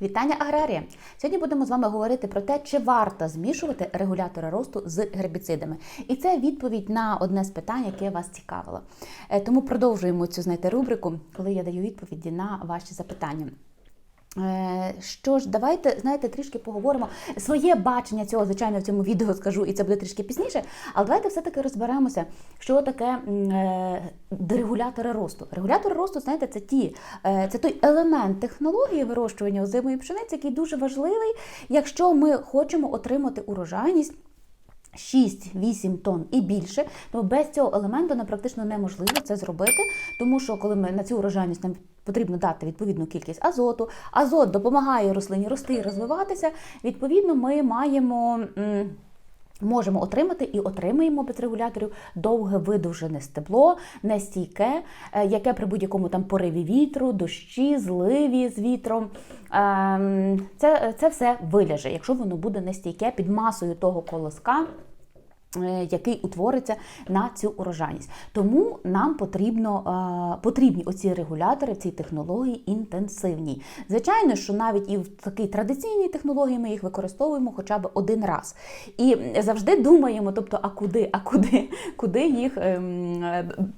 Вітання аграрія! Сьогодні будемо з вами говорити про те, чи варто змішувати регулятори росту з гербіцидами. І це відповідь на одне з питань, яке вас цікавило. Е, Тому продовжуємо цю знаєте, рубрику, коли я даю відповіді на ваші запитання. Е, Що ж, давайте знаєте, трішки поговоримо. Своє бачення цього, звичайно, в цьому відео скажу, і це буде трішки пізніше. Але давайте все-таки розберемося, що таке е, регулятори росту. Регулятори росту, знаєте, це ті, е, це той елемент технології вирощування озимої пшениці, який дуже важливий, якщо ми хочемо отримати урожайність. 6-8 тонн і більше, тому без цього елементу нам практично неможливо це зробити, тому що коли ми на цю урожайність нам потрібно дати відповідну кількість азоту, азот допомагає рослині рости і розвиватися. Відповідно, ми маємо. Можемо отримати і отримуємо без регуляторів довге видовжене стебло, нестійке, е, яке при будь-якому там пориві вітру, дощі, зливі з вітром. ем, Це, це все виляже, якщо воно буде нестійке під масою того колоска. Е, Який утвориться на цю урожайність, тому нам потрібно е, потрібні оці регулятори, ці технології інтенсивні. Звичайно, що навіть і в такій традиційній технології ми їх використовуємо хоча б один раз. І завжди думаємо, тобто, а куди, а куди, куди їх ем,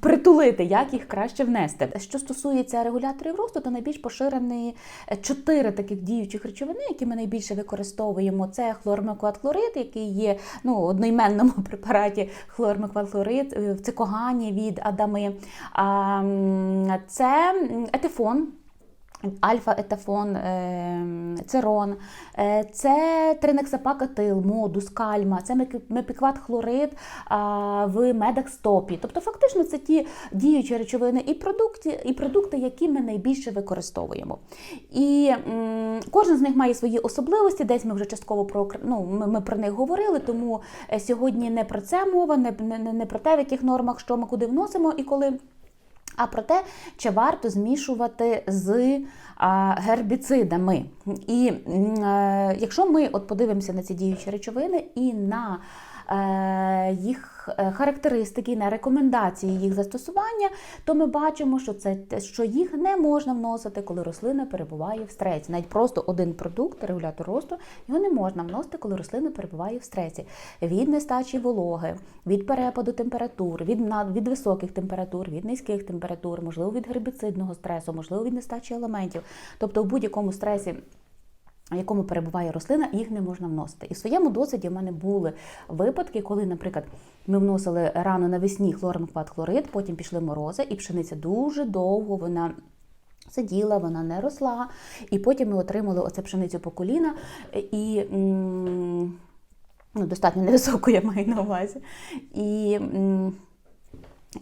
притулити, як їх краще внести. Що стосується регуляторів росту, то найбільш поширені е, чотири таких діючих речовини, які ми найбільше використовуємо. Це хлормекватлорид, який є ну, в одноіменному препараті хлормекватлорид е, в цикогані від Адами. Це м, етифон. Альфа-етафон, е, церон, е, це тринексапакатил, модус, кальма, це мепікват хлорид в медекстопі. Тобто, фактично, це ті діючі речовини і продукти, і продукти, які ми найбільше використовуємо. І кожен з них має свої особливості. Десь ми вже частково про ну, ми, ми про них говорили, тому е, сьогодні не про це мова, не, не, не про те, в яких нормах що ми куди вносимо і коли. А про те, чи варто змішувати з гербіцидами. І е, якщо ми от подивимося на ці діючі речовини і на е, їх е, характеристики, на рекомендації їх застосування, то ми бачимо, що це що їх не можна вносити, коли рослина перебуває в стресі. Навіть просто один продукт, регулятор росту, його не можна вносити, коли рослина перебуває в стресі. Від нестачі вологи, від перепаду температур, від, від високих температур, від низьких температур, можливо, від гербіцидного стресу, можливо, від нестачі елементів. Тобто, в будь-якому стресі. В якому перебуває рослина, їх не можна вносити. І в своєму досвіді в мене були випадки, коли, наприклад, ми вносили рано навесні хлорид, потім пішли морози, і пшениця дуже довго вона. Сиділа, вона не росла, і потім ми отримали оце пшеницю по коліна і ну, достатньо невисоку, я маю на увазі. І,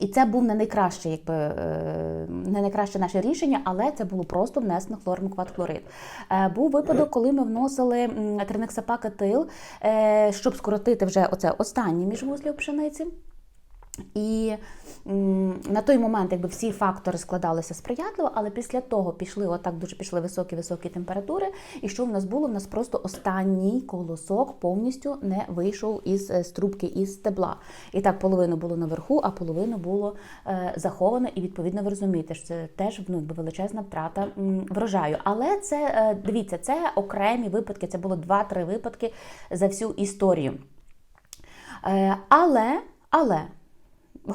і це був не найкраще, якби е, не найкраще наше рішення, але це було просто внесено хлормкватхлорид. Е, Був випадок, коли ми вносили тринексапакатил, е, щоб скоротити вже оце останнє міжвузлі пшениці. І на той момент якби всі фактори складалися сприятливо, але після того пішли отак дуже пішли високі-високі температури. І що в нас було? У нас просто останній колосок повністю не вийшов із е, струбки із стебла. І так половину було наверху, а половину було е, заховано. І відповідно ви розумієте, що це теж ну, величезна втрата врожаю. Але це е, дивіться, це окремі випадки. Це було 2-3 випадки за всю історію. Е, але, але.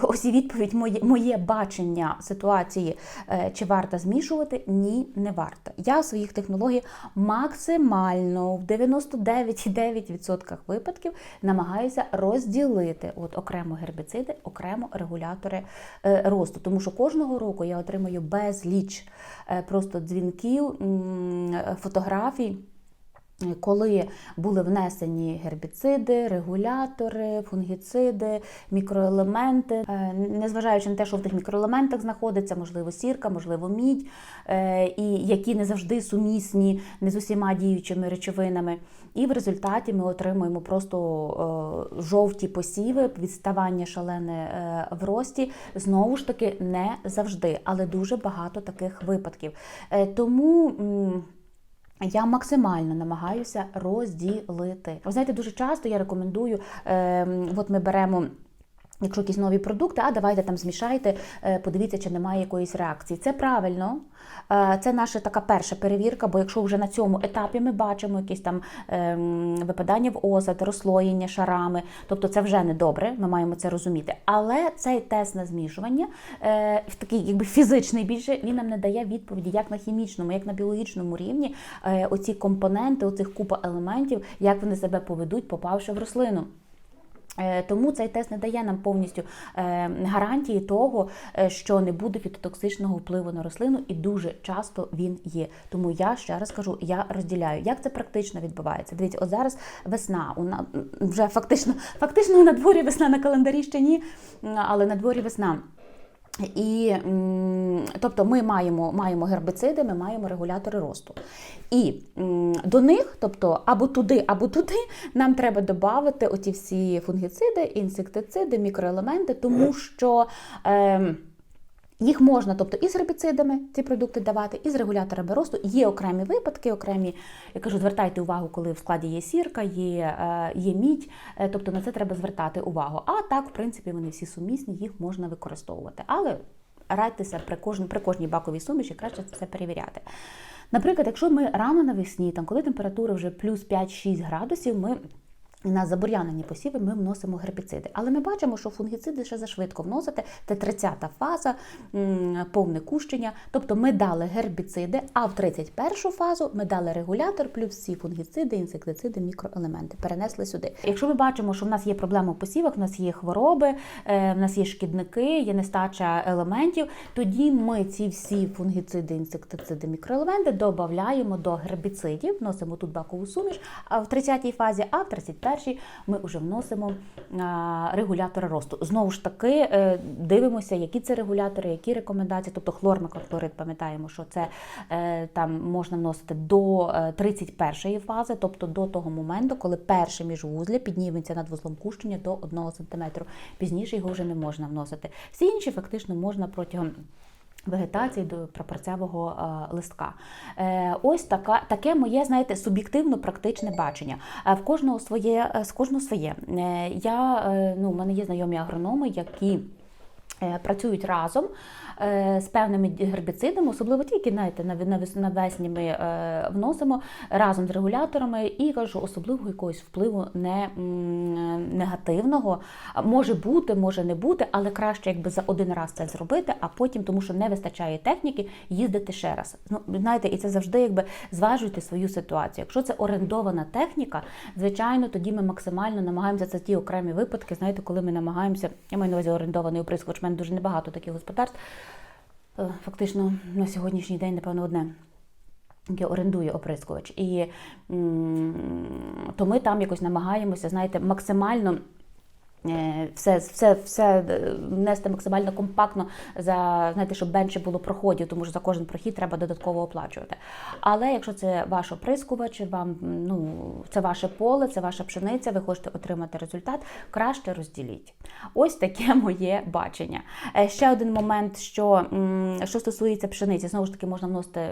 Ось і відповідь моє, моє бачення ситуації, е, чи варто змішувати? Ні, не варто. Я в своїх технологіях максимально в 99,9% випадків намагаюся розділити от окремо гербіциди, окремо регулятори е, росту. Тому що кожного року я отримую безліч е, просто дзвінків, фотографій. Коли були внесені гербіциди, регулятори, фунгіциди, мікроелементи, Е, незважаючи на те, що в тих мікроелементах знаходиться, можливо, сірка, можливо, мідь, е, і які не завжди сумісні не з усіма діючими речовинами. І в результаті ми отримуємо просто е, жовті посіви, відставання шалене в рості. Знову ж таки, не завжди, але дуже багато таких випадків. Тому. Я максимально намагаюся розділити. Ви знаєте, дуже часто я рекомендую, е, от ми беремо Якщо якісь нові продукти, а давайте там змішайте, е, подивіться, чи немає якоїсь реакції. Це правильно. Е, Це наша така перша перевірка, бо якщо вже на цьому етапі ми бачимо якісь там ем, випадання в осад, розслоєння шарами, тобто це вже не добре, ми маємо це розуміти. Але цей тест на змішування, е, в такий якби фізичний більше, він нам не дає відповіді як на хімічному, як на біологічному рівні. Оці компоненти, оцих купа елементів, як вони себе поведуть, попавши в рослину. Е, Тому цей тест не дає нам повністю е, гарантії того, е, що не буде фітотоксичного впливу на рослину, і дуже часто він є. Тому я ще раз кажу, я розділяю, як це практично відбувається. Дивіться, от зараз весна, вже фактично, фактично на дворі весна на календарі ще ні, але на дворі весна. І тобто ми маємо, маємо гербициди, ми маємо регулятори росту. І до них, тобто або туди, або туди, нам треба додати оті всі фунгіциди, інсектициди, мікроелементи, тому що. Е, їх можна, тобто і з гербіцидами ці продукти давати, і з регуляторами росту. Є окремі випадки, окремі, я кажу, звертайте увагу, коли в складі є сірка, є, е, є мідь, е, тобто на це треба звертати увагу. А так, в принципі, вони всі сумісні, їх можна використовувати. Але радьтеся при кожній, при кожній баковій суміші, краще це перевіряти. Наприклад, якщо ми рано навесні, там, коли температура вже плюс 5-6 градусів, ми на забур'янені посіви ми вносимо гербіциди. Але ми бачимо, що фунгіциди ще зашвидко вносити. Це 30-та фаза, повне кущення. Тобто ми дали гербіциди, а в 31-шу фазу ми дали регулятор, плюс всі фунгіциди, інсектициди, мікроелементи. Перенесли сюди. Якщо ми бачимо, що в нас є проблема в посівах, в нас є хвороби, е, в нас є шкідники, є нестача елементів, тоді ми ці всі фунгіциди, інсектициди, мікроелементи додаємо до гербіцидів, вносимо тут бакову суміш, в 30-й фазі, а в 31-й ми вже вносимо регулятори росту. Знову ж таки, е, дивимося, які це регулятори, які рекомендації. Тобто хлормикрофлорид, пам'ятаємо, що це е, там можна вносити до е, 31-ї фази, тобто до того моменту, коли перше міжвузля підніметься над вузлом кущення до 1 см. Пізніше його вже не можна вносити. Всі інші фактично можна протягом. Вегетації до прапорцевого е, листка. Е, ось така, таке моє, знаєте, суб'єктивно практичне бачення. Е, в кожного своє, з кожного своє. Я, ну, у мене є знайомі агрономи, які працюють разом е, з певними гербіцидами, особливо тільки знаєте, на, на, навесні ми е, вносимо разом з регуляторами і кажу, особливого якогось впливу не, негативного. Може бути, може не бути, але краще якби за один раз це зробити, а потім, тому що не вистачає техніки, їздити ще раз. Ну, знаєте, і це завжди якби зважуйте свою ситуацію. Якщо це орендована техніка, звичайно, тоді ми максимально намагаємося це ті окремі випадки. Знаєте, коли ми намагаємося, я маю на увазі орендований оприскувач, в дуже небагато таких господарств. Е, Фактично на сьогоднішній день, напевно, одне. Яке орендує оприскувач. І то ми там якось намагаємося, знаєте, максимально. Е, Все, все, все е, внести максимально компактно, за, знаєте, щоб менше було проходів, тому що за кожен прохід треба додатково оплачувати. Але якщо це ваш оприскувач, вам ну, це ваше поле, це ваша пшениця, ви хочете отримати результат, краще розділіть. Ось таке моє бачення. Е, Ще один момент, що, що стосується пшениці, знову ж таки, можна вносити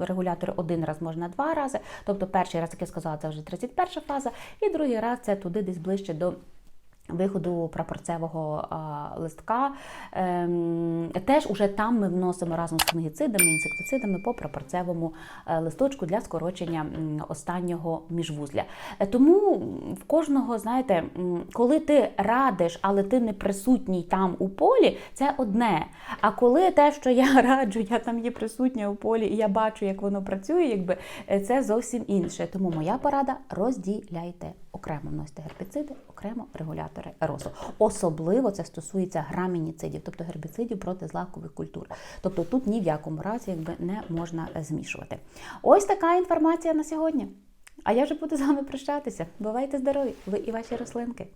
регулятори один раз, можна два рази. Тобто перший раз, як я сказала, це вже 31 фаза, і другий раз це туди десь ближче до. Виходу прапорцевого листка. Ем, теж уже там ми вносимо разом з фунгіцидами, інсектицидами по прапорцевому е, листочку для скорочення останнього міжвузля. Е, Тому в кожного, знаєте, коли ти радиш, але ти не присутній там у полі, це одне. А коли те, що я раджу, я там є присутня у полі, і я бачу, як воно працює, якби е, це зовсім інше. Тому моя порада розділяйте окремо вносити гербіциди, окремо регулятори росту. Особливо це стосується грамініцидів, тобто гербіцидів проти злакових культур. Тобто тут ні в якому разі якби не можна е, змішувати. Ось така інформація на сьогодні. А я вже буду з вами прощатися. Бувайте здорові, ви і ваші рослинки.